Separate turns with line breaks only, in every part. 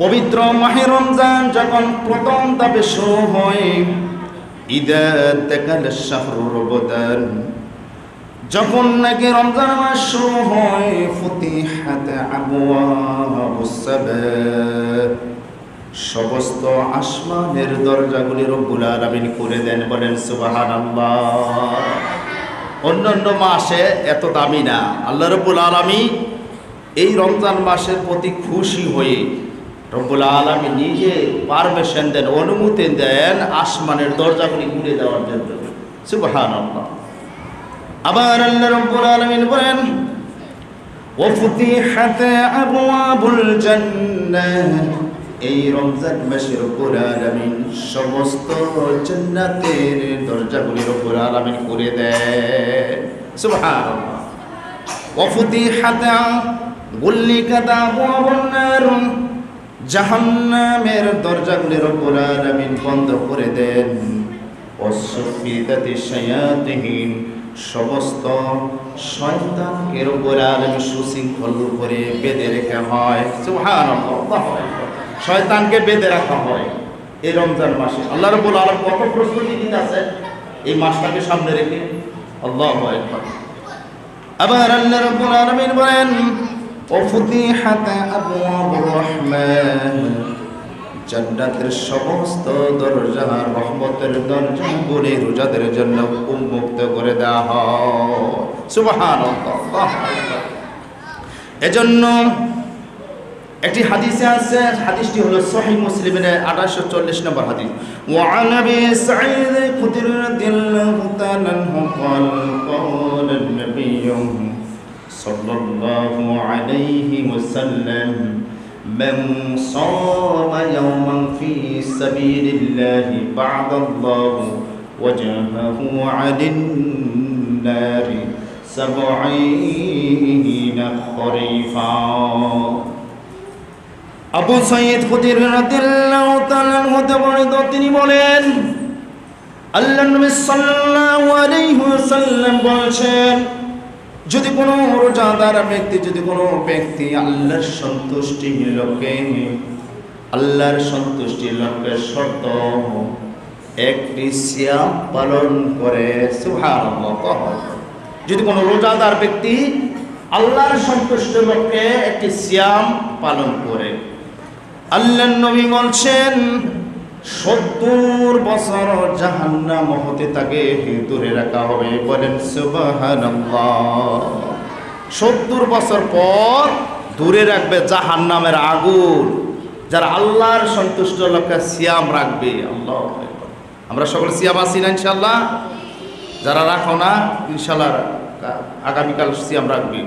পবিত্র মাহে রমজান যখন প্রথম তাপে শুরু হয় ঈদে দেখাল শাহরুর রবদান যখন নাকি রমজান মাস শুরু হয়, ফুতিহাত সমস্ত আসমানের দরজাগুলি রব্বুল আলামিন করে দেন, বলেন সুবহানাল্লাহ। অন্যান্য মাসে এত দামি না। আল্লাহ রব্বুল আলামিন এই রমজান মাসের প্রতি খুশি হয়ে রব্বুল আলমী নিজে পারমিশন দেন অনুমতি দেন আসমানের দরজাগুলি খুলে দেওয়ার জন্য সুবহান আবার আল্লাহ রব্বুল আলমিন বলেন وفتحت أبواب الجنة এই রমজান মাসে রব্বুল আলামিন সমস্ত জান্নাতের দরজাগুলি রব্বুল আলামিন করে দেয় সুবহানাল্লাহ وفتحت غلقت أبواب النار জাহান্নামের দরজাগুলি রব্বুল আলামিন বন্ধ করে দেন। অসফিদাতি শায়াতিহিন সমস্ত শয়তানকে রব্বুল আলামিন সুশৃঙ্খল করে বেঁধে রেখে হয়। সুবহানাল্লাহ। শয়তানকে বেঁধে রাখা হয় এই রমজান মাসে। আল্লাহ রব্বুল আলামিন কত প্রস্তুতি দিতে আছে এই মাসটাকে সামনে রেখে। আল্লাহু আকবার। আবার আল্লাহ রাব্বুল আলামিন বলেন وفتحت أبواب الرحمن জান্নাতের সমস্ত দরজা রহমতের দরজা গুলি রোজাদের জন্য উন্মুক্ত করে দেওয়া হয় সুবহানাল্লাহ এজন্য একটি হাদিসে আছে হাদিসটি হলো সহিহ মুসলিমের 1840 নম্বর হাদিস وعن ابي سعيد الخدري رضي الله تعالى عنه قال قال النبي صلى الله عليه وسلم من صام يوما في سبيل الله بعد الله وجهه عن النار سبعين خريفا আবু সঈদ খুদির রাদিয়াল্লাহু তাআলা হতে বর্ণিত তিনি বলেন আল্লাহ নবী সাল্লাল্লাহু আলাইহি ওয়াসাল্লাম বলেছেন যদি কোনো রোজাদার ব্যক্তি, যদি কোনো ব্যক্তি আল্লাহর সন্তুষ্টি লক্ষ্যে আল্লাহর সন্তুষ্টির লক্ষ্যে শর্ত, একটি সিয়াম পালন করে যদি কোনো রোজাদার ব্যক্তি আল্লাহর সন্তুষ্টির লক্ষ্যে একটি সিয়াম পালন করে আল্লাহ নবী বলছেন সত্তর বছর জাহান্নাম হতে তাকে দূরে রাখা হবে বলেন সত্তর বছর পর দূরে রাখবে জাহান্নামের আগুন, যারা আল্লাহর সন্তুষ্ট লক্ষ্যে সিয়াম রাখবে। আল্লাহ আমরা সকলে সিয়াম আছি না ইনশাল্লাহ যারা রাখো না ইনশাল্লাহ আগামীকাল সিয়াম রাখবে।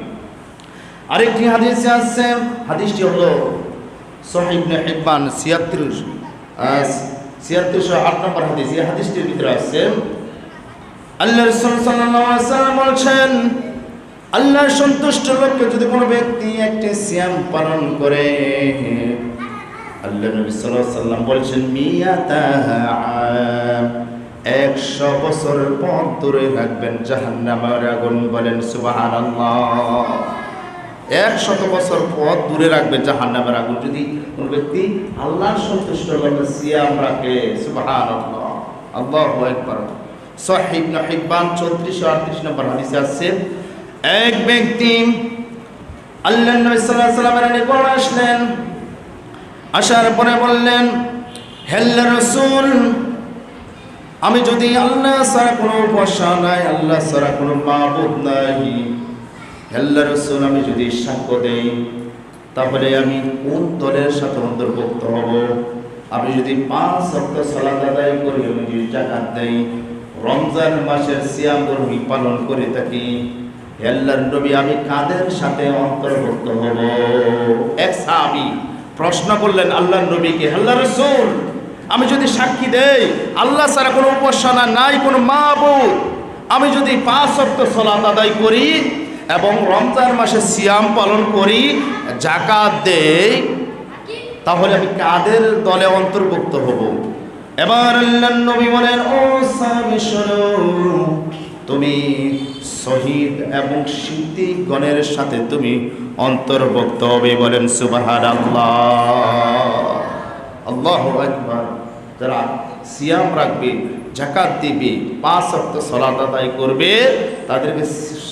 আরেকটি হাদিসে আছে, হাদিসটি হলো সহিবনে হিব্বান ছিয়াত্রিশ ছিয়াত্রিশশো আট নম্বর হাদিস, এই হাদিসটির ভিতরে আছে, আল্লাহ রসুল সাল্লাম বলছেন আল্লাহর সন্তুষ্ট লোককে যদি কোনো ব্যক্তি একটি সিয়াম পালন করে, আল্লাহ নবী সাল্লাম বলছেন মিয়াতা একশো বছরের পর দূরে রাখবেন জাহান্নামের আগুন বলেন, সুবহানাল্লাহ। একশত বছর পর দূরে রাখবে জাহান্নামের আগুন। যদি কোন ব্যক্তি আল্লাহর সন্তুষ্ট লক্ষ্যে সিয়াম রাখে। সুবহানাল্লাহ। আল্লাহু আকবার। সহিহ হিব্বান 34 38 নম্বর হাদিসে আছে, এক ব্যক্তি আল্লাহ নবী আলাইহি নিকট আসলেন, আসার পরে বললেন হেল্লা রাসূল, আমি যদি আল্লাহ ছাড়া কোনো উপাসা নাই, আল্লাহ ছাড়া কোনো মাবুদ নাই। আল্লাহ রসুল, আমি যদি সাক্ষ্য দেই, তাহলে আমি কোন দলের সাথে অন্তর্ভুক্ত হব? আমি যদি পাঁচ সপ্ত সালাদ আদায় করি, আমি যদি জাকাত দেই, রমজান মাসের সিয়াম ধর্মী পালন করে থাকি আল্লাহর নবী, আমি কাদের সাথে অন্তর্ভুক্ত হব? এক সাহাবী প্রশ্ন করলেন, আল্লাহর নবীকে আল্লাহ রসুল, আমি যদি সাক্ষী দেই, আল্লাহ ছাড়া কোনো উপাসনা নাই, কোনো মাহবুদ আমি যদি পাঁচ সপ্ত সলাত আদায় করি এবং রমজান মাসে সিয়াম পালন করি জাকাত দেই, তাহলে আমি কাদের দলে অন্তর্ভুক্ত হব? এবার আল্লাহ নবী বলেন, ও তুমি শহীদ এবং সিদ্দিকগণের সাথে তুমি অন্তর্ভুক্ত হবে। বলেন, সুবহানাল্লাহ। আল্লাহ একবার যারা সিয়াম রাখবে জাকাত দিবে, পাঁচ অক্ট সলাত আদায় করবে, তাদেরকে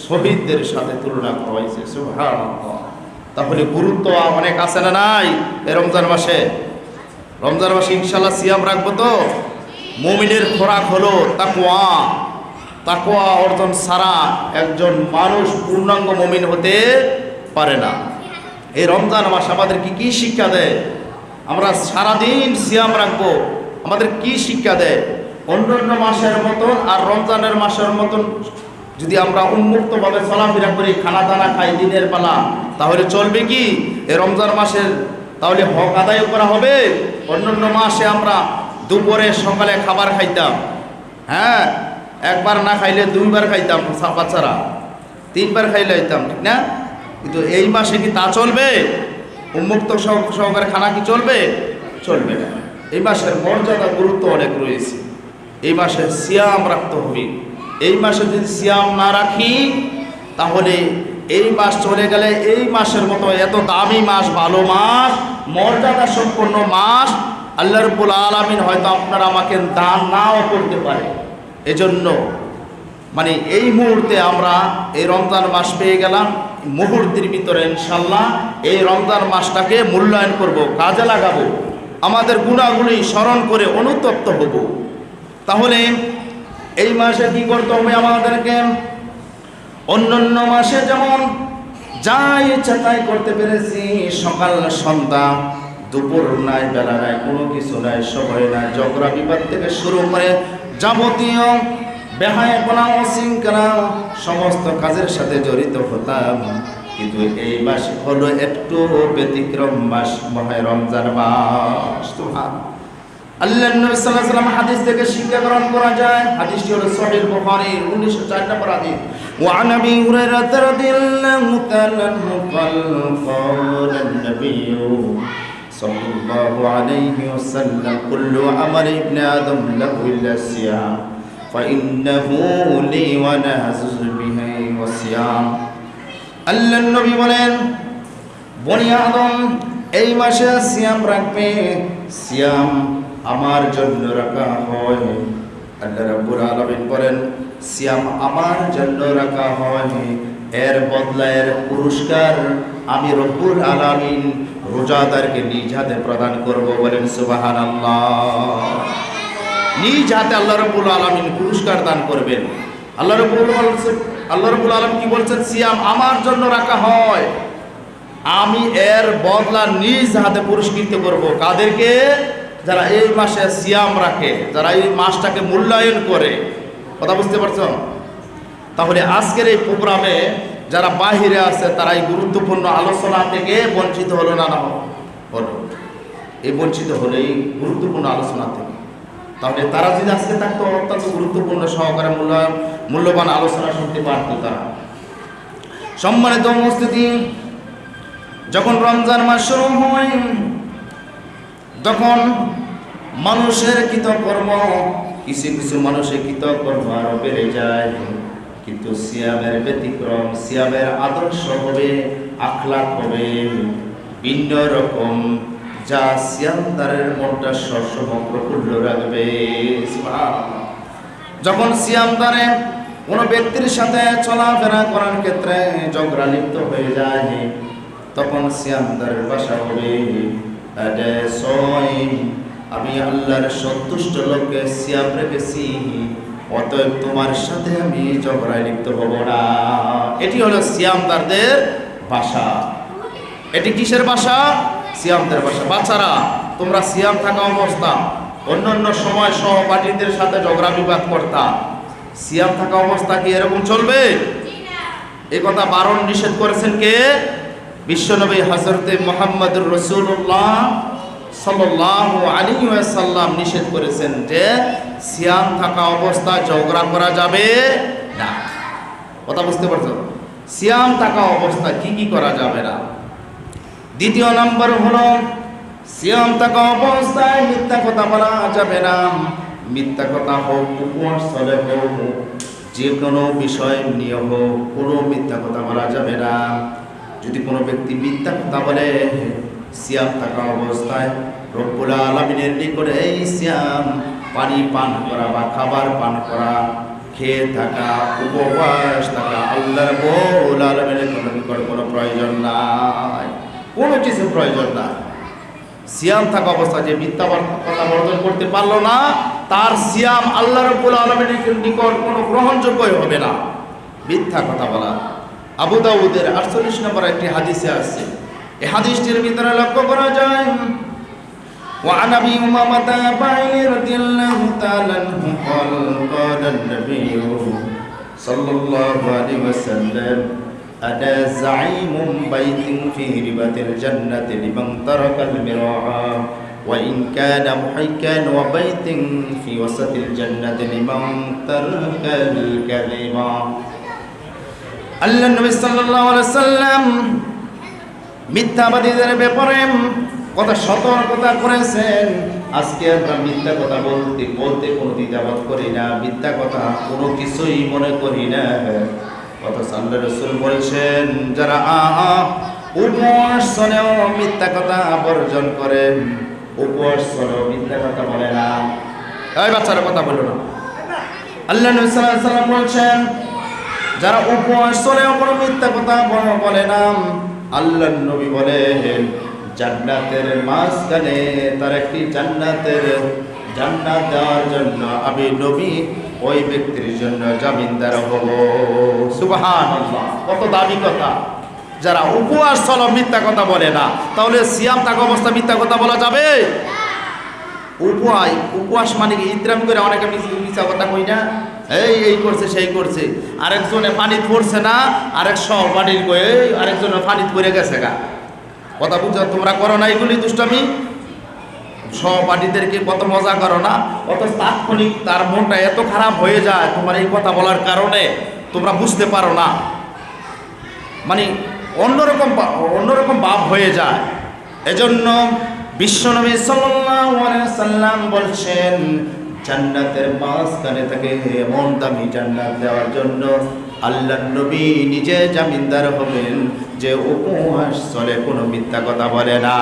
শহীদদের সাথে তুলনা করা হয়েছে সুবহানাল্লাহ। তাহলে গুরুত্ব অনেক আছে না নাই এই রমজান মাসে? রমজান মাসে ইনশাল্লাহ সিয়াম রাখব তো? মুমিনের খোরাক হলো তাকুয়া তাকুয়া অর্জন ছাড়া একজন মানুষ পূর্ণাঙ্গ মুমিন হতে পারে না। এই রমজান মাস আমাদের কি কি শিক্ষা দেয়? আমরা সারাদিন সিয়াম রাখব। আমাদের কি শিক্ষা দেয়? অন্যান্য মাসের মতন আর রমজানের মাসের মতন যদি আমরা উন্মুক্তভাবে চলাফেরা করি খানা দানা খাই, দিনের বেলা, তাহলে চলবে কি? এই রমজান মাসের তাহলে হক আদায় করা হবে? অন্যান্য মাসে আমরা দুপুরে, সকালে খাবার খাইতাম। হ্যাঁ একবার না খাইলে দুইবার খাইতাম বাচ্চারা তিনবার খাইলে খাইতাম ঠিক না? কিন্তু এই মাসে কি তা চলবে? উন্মুক্ত সহকারে খানা কি চলবে? চলবে না। এই মাসের মর্যাদা গুরুত্ব অনেক রয়েছে। এই মাসে সিয়াম রাখতে হবে। এই মাসে যদি সিয়াম না রাখি, তাহলে এই মাস চলে গেলে এই মাসের মতো এত দামি মাস, ভালো মাস, মর্যাদা সম্পন্ন মাস, আল্লাহ রব্বুল আলমিন হয়তো আপনারা আমাকে দান নাও করতে পারে। এজন্য মানে এই মুহূর্তে আমরা এই রমজান মাস পেয়ে গেলাম মুহূর্তের ভিতরে ইনশাল্লাহ এই রমজান মাসটাকে মূল্যায়ন করব, কাজে লাগাবো, আমাদের গুণাগুলি স্মরণ করে অনুতপ্ত হব। তাহলে এই মাসে কি করতে হবে আমাদেরকে? অন্যান্য মাসে যেমন যা ইচ্ছা তাই করতে পেরেছি, সকাল সন্ধ্যা, দুপুর নাই, বেলা নাই, কোনো কিছু নাই, সময় নাই ঝগড়া বিবাদ থেকে শুরু করে যাবতীয় বেহায়পনা অশৃঙ্খলা, সমস্ত কাজের সাথে জড়িত হতাম। কিন্তু এই মাস হলো একটু ব্যতিক্রম মাস মহায় রমজান মাস। সুবহান আল্লাহ নবী সাল্লাল্লাহু আলাইহি ওয়াসাল্লাম হাদিস থেকে শিক্ষা গ্রহণ করা যায় হাদিসটি হলো সহিহ বুখারী 1904 নম্বর হাদিস وعن ابي هريره رضي الله تعالى عنه قال قال النبي صلى الله عليه وسلم كل عمل ابن ادم له الا الصيام فانه لي وانا اعز به والصيام আল্লাহ নবী বলেন বনি আদম এই মাসে সিয়াম রাখবে সিয়াম আমার জন্য রাখা হয়। আল্লাহ রাব্বুল আলামিন বলেন, সিয়াম আমার জন্য রাখা হয়। এর বদলা এর পুরস্কার আমি রব্বুল আলামিন রোজাদারকে নিজ হাতে প্রদান করব। বলেন, সুবহানাল্লাহ। নিজ হাতে আল্লাহ রব্বুল আলামিন পুরস্কার দান করবেন। আল্লাহ রব্বুল আল্লাহ রব্বুল আলম কি বলছেন? সিয়াম আমার জন্য রাখা হয়। আমি এর বদলা নিজ হাতে পুরস্কৃত করব। কাদেরকে? যারা এই মাসে সিয়াম রাখে, যারা এই মাসটাকে মূল্যায়ন করে, কথা বুঝতে পারছ? তাহলে আজকের এই প্রোগ্রামে যারা বাহিরে আছে, তারা এই গুরুত্বপূর্ণ আলোচনা থেকে বঞ্চিত হলো না না হলো? এই বঞ্চিত হলো এই গুরুত্বপূর্ণ আলোচনা থেকে। তাহলে তারা যদি আজকে থাকতো, অত্যন্ত গুরুত্বপূর্ণ সহকারে মূল্যায়ন, মূল্যবান আলোচনা শুনতে পারতো তারা। সম্মানিত উপস্থিতি, যখন রমজান মাস শুরু হয় তখন মানুষের কৃতকর্ম, কিছু কিছু মানুষের কৃতকর্ম আরও বেড়ে যায়। কিন্তু সিয়ামের ব্যতিক্রম, সিয়ামের আদর্শ হবে আখলাক হবে। ভিন্ন রকম যা সিয়ামদারের মনটা সবসময় প্রফুল্ল রাখবে। যখন সিয়ামদারে কোনো ব্যক্তির সাথে চলাফেরা করার ক্ষেত্রে ঝগড়া লিপ্ত হয়ে যায়, তখন সিয়ামদারের বাসা হবে। আমি আল্লাহর সন্তুষ্ট লোককে সিয়াম রেখেছি অতএব তোমার সাথে আমি ঝগড়ায় লিপ্ত হব না। এটি হলো সিয়ামদারদের ভাষা এটি কিসের ভাষা সিয়ামদের ভাষা বাচ্চারা তোমরা সিয়াম থাকা অবস্থা। অন্য অন্য সময় সহপাঠীদের সাথে ঝগড়া বিবাদ করতা। সিয়াম থাকা অবস্থা কি এরকম চলবে? এই কথা বারণ নিষেধ করেছেন কে? বিশ্বনবী হজরতে মোহাম্মদুর রসুল্লাহ সাল্লাহ আলী সাল্লাম নিষেধ করেছেন যে সিয়াম থাকা অবস্থায় ঝগড়া করা যাবে না। কথা বুঝতে পারছ? সিয়াম থাকা অবস্থায় কি কি করা যাবে না? দ্বিতীয় নম্বর হলো, সিয়াম থাকা অবস্থায় মিথ্যা কথা বলা যাবে না। মিথ্যা কথা হোক উপহার স্থলে হোক যে কোনো বিষয় নিয়ে হোক, কোনো মিথ্যা কথা বলা যাবে না। যদি কোনো ব্যক্তি মিথ্যা কথা বলে, সিয়াম থাকা অবস্থায় রব্বুল আলমিনের নিকটে এই সিয়াম পানি পান করা বা খাবার পান করা, খেয়ে থাকা, উপবাস থাকা আল্লাহর রব্বুল আলমিনের কোনো নিকট কোনো প্রয়োজন নাই। কোনো কিছু প্রয়োজন নাই। সিয়াম থাকা অবস্থা যে মিথ্যা কথা বর্জন করতে পারল না, তার সিয়াম আল্লাহ রব্বুল আলমের নিকট কোনো গ্রহণযোগ্যই হবে না। মিথ্যা কথা বলা। আবু দাউদের আটচল্লিশ নম্বর একটি হাদিসে আছে এই হাদিসটির ভিতরে লক্ষ্য করা যায় وعن ابي امامه باعي رضي الله تعالى عنه قال قال النبي صلى الله عليه وسلم أنا زعيم بيت في ربة الجنة لمن ترك المراعى وإن كان محكا وبيت في وسط الجنة لمن ترك الكذب আল্লাহ নবী সাল্লাল্লাহু সাল্লাম মিথ্যাবাদীদের ব্যাপারে কথা সতর্কতা করেছেন। আজকে আমরা মিথ্যা কথা বলতে বলতে কোনো দ্বিধাবোধ করি না, মিথ্যা কথা কোনো কিছুই মনে করি না। কথা সাল্লাহ রসুল বলছেন, যারা শোনেও মিথ্যা কথা বর্জন করেন। উপবাস শোনেও মিথ্যা কথা বলে না। এই বাচ্চারা কথা বলো না। আল্লাহ নবী সাল্লাল্লাহু সাল্লাম বলছেন যারা উপবাস কোনো মিথ্যা কথা বলে- না। আল্লাহ নবী বলেন জান্নাতের মাঝখানে তার একটি জান্নাতের জান্নাত দেওয়ার জন্য আমি নবী, ওই ব্যক্তির জন্য জামিনদার হব। সুবাহান কত দাবি কথা। যারা উপবাস চলো, মিথ্যা কথা বলে না, তাহলে সিয়াম থাকা অবস্থা মিথ্যা কথা বলা যাবে? উপহাই উপবাস মানে কি? ইত্রাম করে অনেকে মিছা কথা কই না? এই এই করছে, সেই করছে। আরেকজনে পানি পড়ছে না, আরেক সহ পানির কই, এই, আরেকজনে পানি পড়ে গেছে গা। কথা বুঝছ? তোমরা করো না এগুলি দুষ্টামি। সহপাঠীদেরকে কত মজা করো না? অত তাৎক্ষণিক তার মনটা এত খারাপ হয়ে যায় তোমার এই কথা বলার কারণে, তোমরা বুঝতে পারো না। মানে অন্যরকম অন্যরকম ভাব হয়ে যায়। এজন্য বিশ্বনবী সাল্লাম বলছেন, জান্নাতের মাঝখানে তাকে এমন দামি জান্নাত দেওয়ার জন্য আল্লাহ নবী নিজে জামিনদার হবেন যে উপহাস চলে, কোনো মিথ্যা কথা বলে না।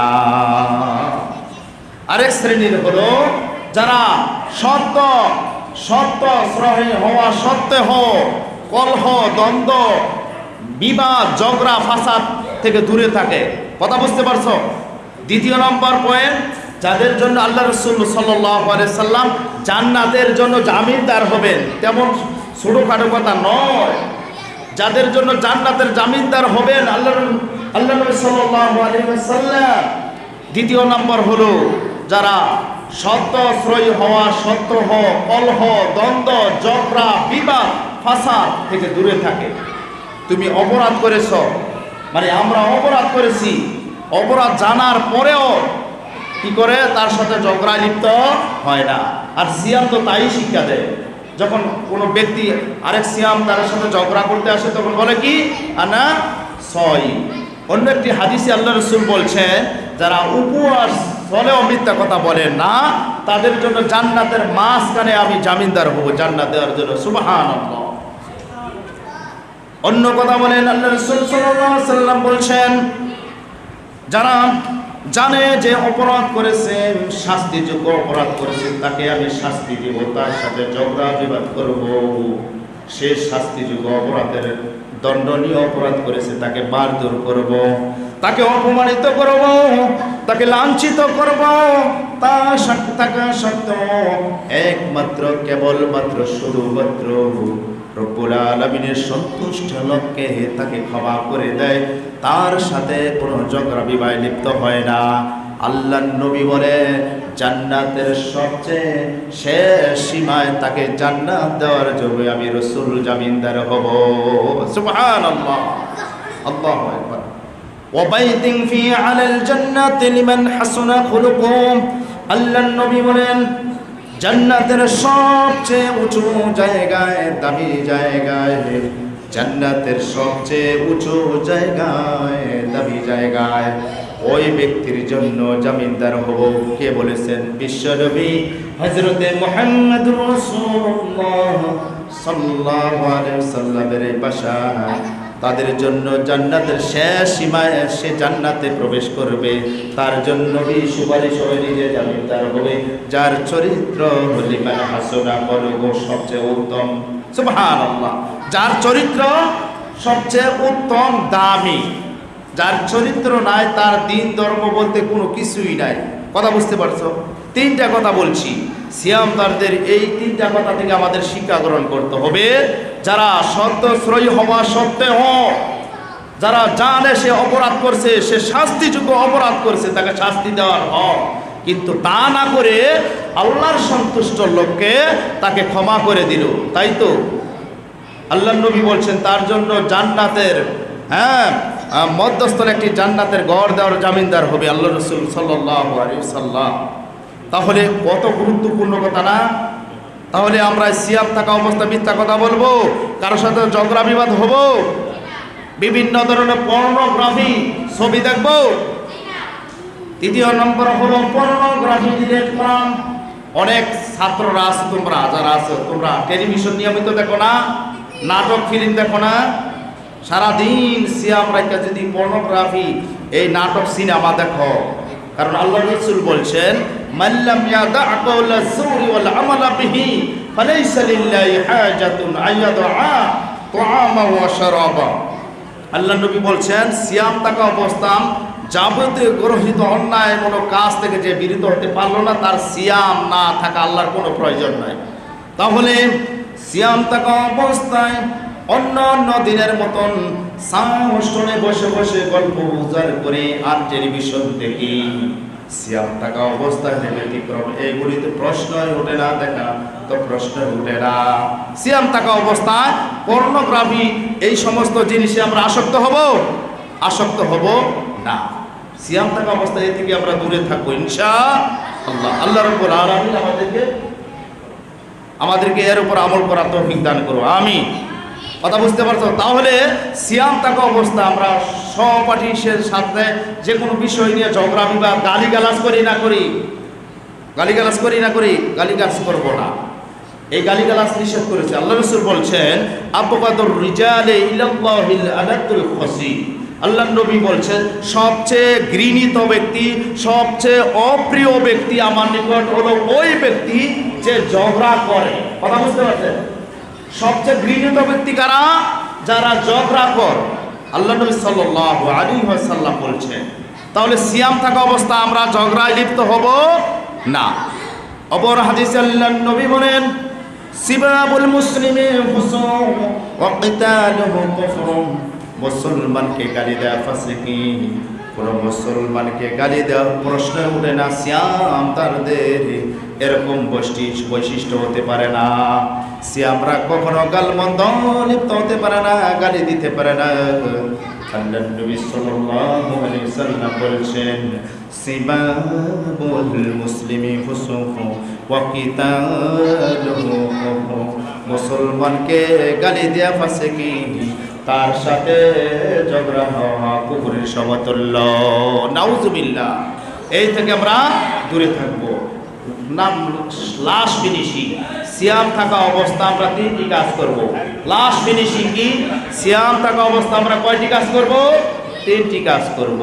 আরেক শ্রেণির হলো যারা সত্য সত্য শ্রহে হওয়া সত্ত্বেহ কলহ, দ্বন্দ্ব, বিবাদ, ঝগড়া, ফাসাদ থেকে দূরে থাকে। কথা বুঝতে পারছ? দ্বিতীয় নম্বর পয়েন্ট যাদের জন্য আল্লাহ রসুল সাল্লাম জান্নাতের জন্য জামিনদার হবেন, তেমন ছোটোখাটো কথা নয়। যাদের জন্য জান্নাতের জামিনদার হবেন, আল্লাহ আল্লাহ সাল্লাল্লাহু দ্বিতীয় নম্বর হলো যারা সত্যশ্রয়ী হওয়া, সত্য হ কলহ দ্বন্দ্ব, ঝগড়া, বিবাদ, ফাসাদ থেকে দূরে থাকে। তুমি অপরাধ করেছ মানে আমরা অপরাধ করেছি অপরাধ জানার পরেও কি করে? তার সাথে ঝগড়া লিপ্ত হয় না। আর সিয়াম তো তাই শিক্ষা দেয়। যখন কোনো ব্যক্তি আরেক সিয়াম তার সাথে ঝগড়া করতে আসে, তখন বলে কি? আনা সই। অন্য একটি হাদিসে আল্লাহ রসুল বলছেন যারা উপবাস ফলেও মিথ্যা কথা বলে না, তাদের জন্য জান্নাতের মাঝখানে আমি জামিনদার হব, জান্নাত দেওয়ার জন্য। সুবাহান অন্য কথা বলেন, আল্লাহ রসুল সাল্লাম বলছেন যারা জানে যে অপরাধ করেছেন শাস্তিযোগ্য অপরাধ করেছেন তাকে আমি শাস্তি দেব, তার সাথে ঝগড়া বিবাদ করব। সে শাস্তিযোগ্য অপরাধের দণ্ডনীয় অপরাধ করেছে, তাকে মারধর করব, তাকে অপমানিত করব, তাকে লাঞ্ছিত করব। তা সত্য থাকা সত্ত্বেও একমাত্র, কেবলমাত্র, শুধুমাত্র রব্বুল আলমিনের সন্তুষ্ট লক্ষ্যে তাকে ক্ষমা করে দেয়। তার সাথে কোনো ঝগড়া বিবাহে লিপ্ত হয় না। আল্লাহ নবী বলে, জান্নাতের সবচেয়ে শেষ সীমায় তাকে জান্নাত দেওয়ার জন্য আমি রসুল জামিনদার হব। সুবহান আল্লাহ আল্লাহ একবার ওয়াবাইদিন ফি আলাল জান্নাত লিমান হাসুনা খুলুকুম। আল্লাহর নবী বলেন, জান্নাতের সবচেয়ে উঁচু জায়গায়, দামি জায়গায় জান্নাতের সবচেয়ে উঁচু জায়গায়, দামি জায়গায় ওই ব্যক্তির জন্য জামিনদার হব। কে বলেছেন? বিশ্বনবী হজরতে মোহাম্মদ সাল্লামের তাদের জন্য জান্নাতের শেষ সীমায় সে জান্নাতে প্রবেশ করবে। তার জন্য সুপারিশ নিজে জামিনদার হবে। যার চরিত্র হলিমান হাসনা করব সবচেয়ে উত্তম। যার চরিত্র সবচেয়ে উত্তম, দামি। যার চরিত্র নাই, তার দিন ধর্ম বলতে কোনো কিছুই নাই। কথা বুঝতে পারছ? তিনটা কথা বলছি। সিয়ামদারদের এই তিনটা কথা থেকে আমাদের শিক্ষা গ্রহণ করতে হবে। যারা সত্যশ্রয়ী হওয়া সত্ত্বেও, যারা জানে সে অপরাধ করছে, সে শাস্তিযোগ্য অপরাধ করছে, তাকে শাস্তি দেওয়ার হক। কিন্তু তা না করে আল্লাহর সন্তুষ্ট লোককে তাকে ক্ষমা করে দিল। তাই তো? আল্লাহ নবী বলছেন, তার জন্য জান্নাতের হ্যাঁ মধ্যস্থলে একটি জান্নাতের গড় দেওয়ার জামিনদার হবে আল্লাহ রসুল সাল্লাহ তাহলে কত গুরুত্বপূর্ণ কথা না? তাহলে আমরা সিয়াম থাকা অবস্থা মিথ্যা কথা বলব? কারোর সাথে ঝগড়া বিবাদ হব? বিভিন্ন ধরনের পর্নোগ্রাফি ছবি দেখব? তৃতীয় নম্বর হলো পর্নোগ্রাফি ডিলেট অনেক ছাত্ররা আছে তোমরা, যারা আছো, তোমরা টেলিভিশন নিয়মিত দেখো না, নাটক, ফিল্ম দেখো না। সারাদিন সিয়াম রাইকা যদি পর্নোগ্রাফি, এই নাটক, সিনেমা দেখো। কারণ আল্লাহ রসুল বলছেন মাল্লাম ইয়াদা আকাউলা যুরি ওয়াল আমালা বিহি, ফালাইসা লিল্লাহি হাজাতুন আইয়াদা তুআমা ওয়া শারাবা। আল্লাহ নবী বলছেন, সিয়াম থাকা অবস্থান যাবতীয় গ্রহিত অন্যায় কোনো কাজ থেকে যে বিরত হতে পারল না, তার সিয়াম না থাকা আল্লাহর কোনো প্রয়োজন নাই। তাহলে সিয়াম থাকা অবস্থায় অন্য অন্য দিনের মতন সাহসনে বসে বসে গল্প উজার করে আর টেলিভিশন দেখি। সিয়াম থাকা অবস্থায় যে ব্যতিক্রম এইগুলিতে প্রশ্নই ওঠে না দেখা? তো প্রশ্ন উঠে না। সিয়াম থাকা অবস্থায় পর্নোগ্রাফি এই সমস্ত জিনিসে আমরা আসক্ত হব? আসক্ত হব না। সিয়াম থাকা অবস্থায় এ থেকে আমরা দূরে থাকব, ইনশা আল্লাহ। আল্লাহ রব্বুল আলামিন আমাদেরকে আমাদেরকে এর উপর আমল করার তৌফিক দান করো আমি কথা বুঝতে পারছ? তাহলে সিয়াম থাকা অবস্থা আমরা সহপাঠীর সাথে যে কোনো বিষয় নিয়ে ঝগড়া, বিবাদ গালি গালাজ করি না করি, গালিগালাজ করি না করি, গালিগালাজ করব না। এই গালিগালাজ নিষেধ করেছে। আল্লাহ রসুল বলছেন আবকাদুর রিজালে ইলাল্লাহিল আলাতুল খসি আল্লাহ নবী বলছেন, সবচেয়ে ঘৃণিত ব্যক্তি, সবচেয়ে অপ্রিয় ব্যক্তি আমার নিকট হলো ওই ব্যক্তি যে ঝগড়া করে। কথা বুঝতে পারছেন? সবচেয়ে ঘৃণিত ব্যক্তি কারা? যারা ঝগড়া কর। আল্লাহ নবী সাল্লাল্লাহু আলাইহি ওয়াসাল্লাম বলছেন, তাহলে সিয়াম থাকা অবস্থা আমরা ঝগড়ায় লিপ্ত হব? না। অপর হাদিসে আল্লাহ নবী বলেন, সিবাবুল মুসলিমে ফুসুক ওয়া কিতালুহু কুফরুন। মুসলমানকে গালি দেওয়া কি কোনো মুসলমানকে গালি দেওয়ার প্রশ্ন উঠে না, সিয়াম তারদের এরকম বৈশিষ্ট্য বৈশিষ্ট্য হতে পারে না। সিয়ামরা কখনো গালমন্দ লিপ্ত হতে পারে না, গালি দিতে পারে না। বলছেন মুসলমানকে গালি দেয়া ফাসিকি তার সাথে ঝগড়া হওয়া কুকুরের সমতুল্য। নাউজুবিল্লাহ। এই থেকে আমরা দূরে থাকব। নাম লাশ ফিনিশিং সিয়াম থাকা অবস্থা আমরা তিনটি কাজ করব। লাশ ফিনিশিং কি? সিয়াম থাকা অবস্থা আমরা কয়টি কাজ করব? তিনটি কাজ করব।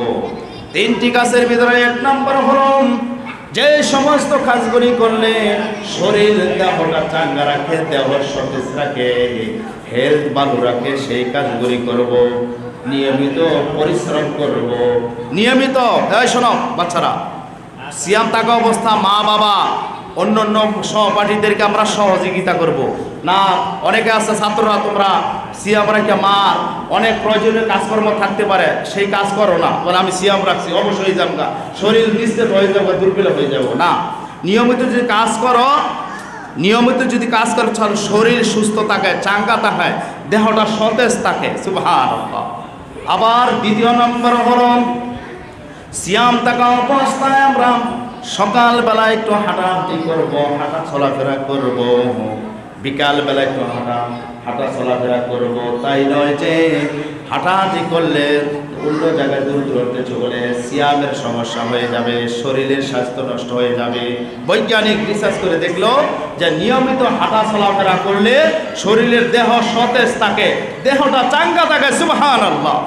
তিনটি কাজের ভিতরে এক নম্বর হলো যে সমস্ত কাজগুলি করলে শরীর দেহটা চাঙ্গা রাখে, দেহ সতেজ রাখে হেলথ ভালো রাখে, সেই কাজগুলি করব, নিয়মিত পরিশ্রম করব। নিয়মিত, এই শোনো বাচ্চারা, সিয়াম থাকা অবস্থা মা বাবা অন্য অন্য সহপাঠীদেরকে আমরা সহযোগিতা করব। না, অনেকে আছে ছাত্ররা, তোমরা সিয়াম রাখে মা অনেক প্রয়োজনীয় কাজকর্ম থাকতে পারে, সেই কাজ করো না। বলে, আমি সিয়াম রাখছি, অবশ্যই যাব শরীর নিস্তেজ হয়ে যাব দুর্বল হয়ে যাব না, নিয়মিত যদি কাজ করো, নিয়মিত যদি কাজ করো শরীর সুস্থ থাকে, চাঙ্গা থাকে, দেহটা সতেজ থাকে। সুভার আবার দ্বিতীয় নম্বর হলো, সিয়াম থাকা অবস্থায় আমরা সকালবেলা একটু হাঁটাহাঁটি করব, হাঁটা চলাফেরা করব, বিকালবেলা একটু হাঁটা হাঁটা চলাফেরা করব। তাই নয় যে হাঁটাহাঁটি করলে অন্য জায়গায় দূর দূরত্বে চলে, সিয়ামের সমস্যা হয়ে যাবে, শরীরের স্বাস্থ্য নষ্ট হয়ে যাবে। বৈজ্ঞানিক রিসার্চ করে দেখল যে নিয়মিত হাঁটা চলাফেরা করলে শরীরের দেহ সতেজ থাকে, দেহটা চাঙ্গা থাকে সুবহান আল্লাহ